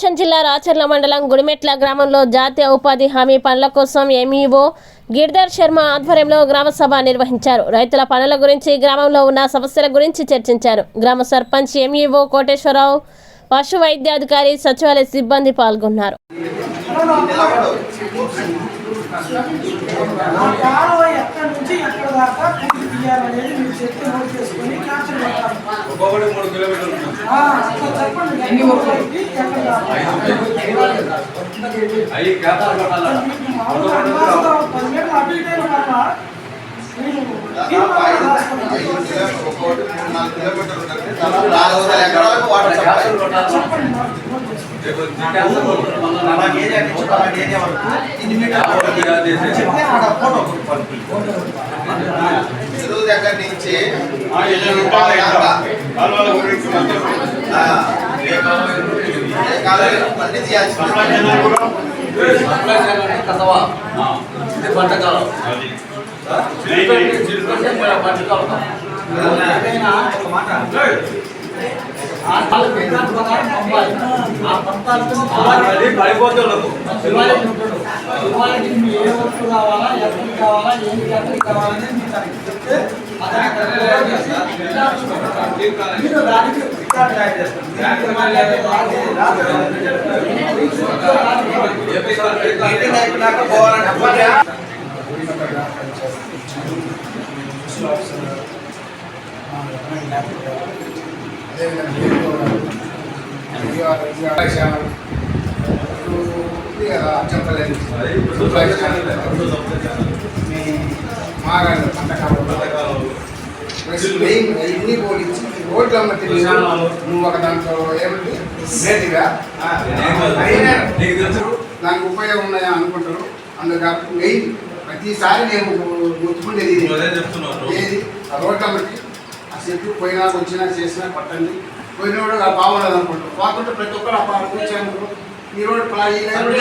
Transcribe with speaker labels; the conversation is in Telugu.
Speaker 1: ప్రకాశం జిల్లా రాచర్ల మండలం గుడిమెట్ల గ్రామంలో జాతీయ ఉపాధి హామీ పనుల కోసం ఎంఈఓ గిరిధర్ శర్మ ఆధ్వర్యంలో గ్రామ సభ నిర్వహించారు. రైతుల పనుల గురించి గ్రామంలో ఉన్న సమస్యల గురించి చర్చించారు. గ్రామ సర్పంచ్ ఎంఈఓ కోటేశ్వరరావు పశు వైద్యాధికారి సచివాలయ సిబ్బంది పాల్గొన్నారు.
Speaker 2: నుంచి
Speaker 3: ఒక్కొక్కటి మూడు కిలోమీటర్లు అవి పెట్టాలా?
Speaker 2: పది
Speaker 4: చెరువు దగ్గర నుంచి
Speaker 3: పంటకాలం. చిరుకంటే మన పంటకాలం. అది
Speaker 2: ఏ వస్తువు కావాలా ఎక్కడికి కావాలా ఎక్కడికి కావాలని మీరు చెప్తే అతను మీరు దానికి రికార్డ్ తయారు చేస్తారు.
Speaker 4: మీటింగ్ అయిపోయినాక పోవాలంటే పోతే
Speaker 5: ఇన్ని పోలించి రోడ్ల మధ్య నువ్వు ఒక దాంట్లో ఏమిటి నేటిగా అయినా
Speaker 3: నీకు
Speaker 5: దానికి ఉపయోగం ఉన్నాయా అనుకుంటారు అందుకు మెయిన్ ప్రతిసారి నేను గుర్తుకుండేది ఇది.
Speaker 3: చెప్తున్నారు
Speaker 5: ఏది ఆ రోడ్ల మధ్య చెప్పి చెట్లు పోయినా వచ్చినా చేసినా పట్టండి. పోయినోడు ఆ బాగున్నది అనుకుంటాం. కాకుండా ప్రతి ఒక్కరు ఆ కూర్చోను ఈ రోడ్డు పలా- ఈ రోడ్డు